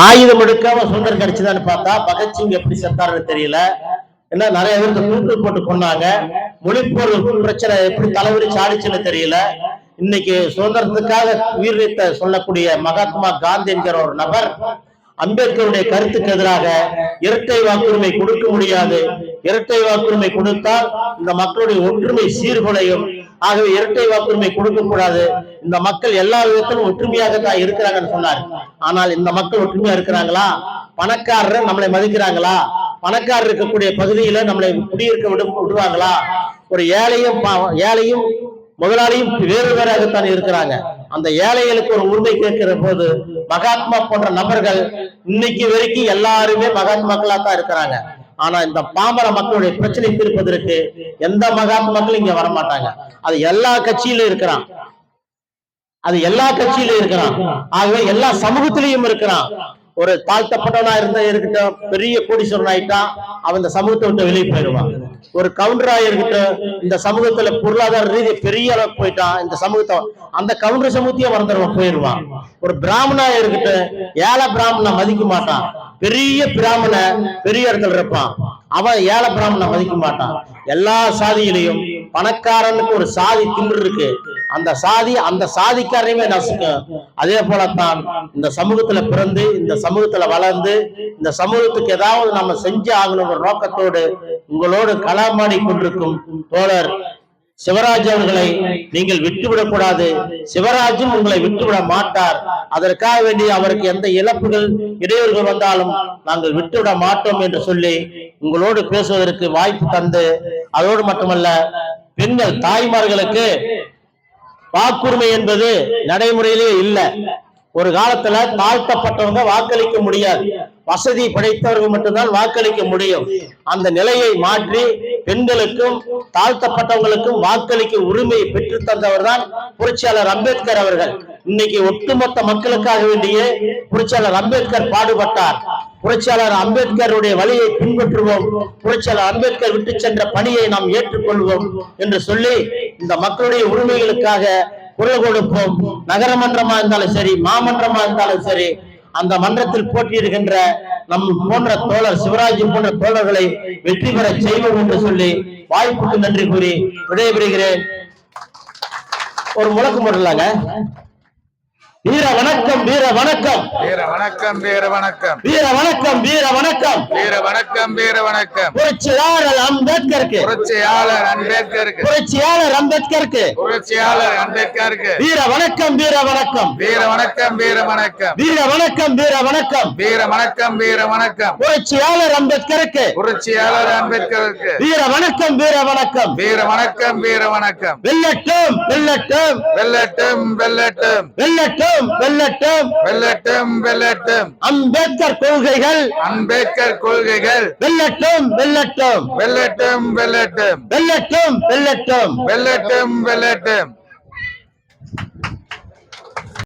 ஆயுதம் எடுக்காம சுதந்திரம் கிடைச்சுதான்னு பார்த்தா பகத்சிங் எப்படி செத்தாருன்னு தெரியல. என்ன நிறைய பேருக்கு தூக்கு போட்டு கொண்டாங்க மொழிப்போர் பிரச்சனை எப்படி தலைவரி சாடிச்சுன்னு தெரியல. இன்னைக்கு சுதந்திரத்துக்காக உயிர் நீத்த சொல்லக்கூடிய மகாத்மா காந்தி என்கிற ஒரு நபர் அம்பேத்கருடைய கருத்துக்கு எதிராக இரட்டை வாக்குரிமை கொடுக்க முடியாது. இரட்டை வாக்குரிமை கொடுத்தால் இந்த மக்களுடைய ஒற்றுமை சீர்குலையும். ஆகவே இரட்டை வாக்குரிமை கொடுக்க கூடாது இந்த மக்கள் எல்லா விதத்திலும் ஒற்றுமையாக தான் இருக்கிறாங்கன்னு சொன்னார். ஆனால் இந்த மக்கள் ஒற்றுமையா இருக்கிறாங்களா? பணக்காரர் நம்மளை மதிக்கிறாங்களா? பணக்காரர் இருக்கக்கூடிய பகுதியில நம்மளை குடியிருக்க விடு விடுவாங்களா? ஒரு ஏழையும் பா- ஏழையும் முதலாளியும் வேறு வேறாகத்தான் இருக்கிறாங்க. அந்த ஏழைகளுக்கு ஒரு உரிமை கேட்கிற போது மகாத்மா போன்ற நபர்கள் இன்னைக்கு வரைக்கும் எல்லாருமே மகாத்மாக்களா தான் இருக்கிறாங்க. ஆனா இந்த பாமர மக்களுடைய பிரச்சனை தீர்ப்பதற்கு எந்த மகாத்மாக்களும் இங்க வரமாட்டாங்க. அது எல்லா கட்சியிலும் இருக்கிறான் அது எல்லா கட்சியிலும் இருக்கிறான். ஆகவே எல்லா சமூகத்திலையும் இருக்கிறான். ஒரு தாழ்த்தப்பட்டவனா இருந்தா இருக்கட்டும் பெரிய கோடீஸ்வரன் ஆயிட்டான் அவன் இந்த சமூகத்தை விட்டு வெளியே போயிடுவான். ஒரு கவுண்டரா இருக்கட்டும் இந்த சமூகத்துல பொருளாதார ரீதி பெரிய அளவுக்கு போயிட்டான் இந்த சமூகத்தை அந்த கவுண்டர் சமூகத்தையும் மறந்துடுவான் போயிடுவான். ஒரு பிராமணா இருக்கட்டும் ஏழை பிராமணனை மதிக்க மாட்டான். பெரிய பிராமண பெரிய இடத்துல இருப்பான். அவன் ஏழை பிராமணனை மதிக்க மாட்டான். எல்லா சாதியிலையும் பணக்காரனுக்கு ஒரு சாதி திமிர் இருக்கு. அந்த சாதி அந்த சாதிக்காரையுமே நசுக்கும் அதே போலத்தான் இந்த சமூகத்துல பிறந்து இந்த சமூகத்துல வளர்ந்து இந்த சமூகத்துக்கு ஏதாவது நம்ம செஞ்சு ஆகணுங்கிற நோக்கத்தோடு உங்களோடு களமாடி கொண்டிருக்கும் தோழர் சிவராஜ் அவர்களை நீங்கள் விட்டுவிடக் கூடாது சிவராஜும் உங்களை விட்டுவிட மாட்டார். அதற்காக வேண்டி அவருக்கு எந்த இழப்புகள் இடையூறுகள் வந்தாலும் நாங்கள் விட்டுவிட மாட்டோம் என்று சொல்லி உங்களோடு பேசுவதற்கு வாய்ப்பு தந்து அதோடு மட்டுமல்ல பெண்கள் தாய்மார்களுக்கு வாக்குரிமை என்பது நடைமுறையிலேயே இல்ல. ஒரு காலத்துல தாழ்த்தப்பட்டவங்க வாக்களிக்க முடியாது. வசதி படைத்தவர்கள் மட்டும்தான் வாக்களிக்க முடியும். அந்த நிலையை மாற்றி பெண்களுக்கும் தாழ்த்தப்பட்டவங்களுக்கும் வாக்களிக்க உரிமையை பெற்று தந்தவர் தான் புரட்சியாளர் அம்பேத்கர் அவர்கள். இன்னைக்கு ஒட்டுமொத்த மக்களுக்காக வேண்டிய புரட்சியாளர் அம்பேத்கர் பாடுபட்டார். புரட்சியாளர் அம்பேத்கருடைய வழியை பின்பற்றுவோம். புரட்சியாளர் அம்பேத்கர் விட்டு சென்ற பணியை நாம் ஏற்றுக்கொள்வோம் என்று சொல்லி இந்த மக்களுடைய உரிமைகளுக்காக குரல் கொடுப்போம். நகரமன்றமா இருந்தாலும் சரி மாமன்றமா இருந்தாலும் சரி அந்த மன்றத்தில் போட்டியிடுகின்ற நம் போன்ற தோழர் சிவராஜ் போன்ற தோழர்களை வெற்றி பெற செய்வோம் என்று சொல்லி வாய்ப்புக்கு நன்றி கூறி விடைபெறுகிறேன். ஒரு முழக்கம் போடலாங்க வீர வணக்கம் வீர வணக்கம் வீர வணக்கம் வீர வணக்கம் வீர வணக்கம் வீர வணக்கம் வீர வணக்கம் வீர வணக்கம் புரட்சியாளர் அம்பேத்கருக்கு புரட்சியாளர் அம்பேத்கருக்கு புரட்சியாளர் அம்பேத்கருக்கு புரட்சியாளர் அம்பேத்கருக்கு வீர வணக்கம் வீர வணக்கம் வீர வணக்கம் வீர வணக்கம் வீர வணக்கம் வீர வணக்கம் வீர வணக்கம் வீர வணக்கம் புரட்சியாளர் அம்பேத்கருக்கு புரட்சியாளர் அம்பேத்கருக்கு வீர வணக்கம் வீர வணக்கம் வீர வணக்கம் வீர வணக்கம் வெல்லட்டும் வெல்லட்டும் வெல்லட்டும் வெல்லட்டும் வெல்லட்டும் வெல்லட்டும். வெல்லட்டும் வெல்லட்டும். அம்பேத்கர் கொள்கைகள். அம்பேத்கர் கொள்கைகள். வெல்லட்டும் வெல்லட்டும். வெல்லட்டும் வெல்லட்டும். வெல்லட்டும் வெல்லட்டும். வெல்லட்டும் வெல்லட்டும்.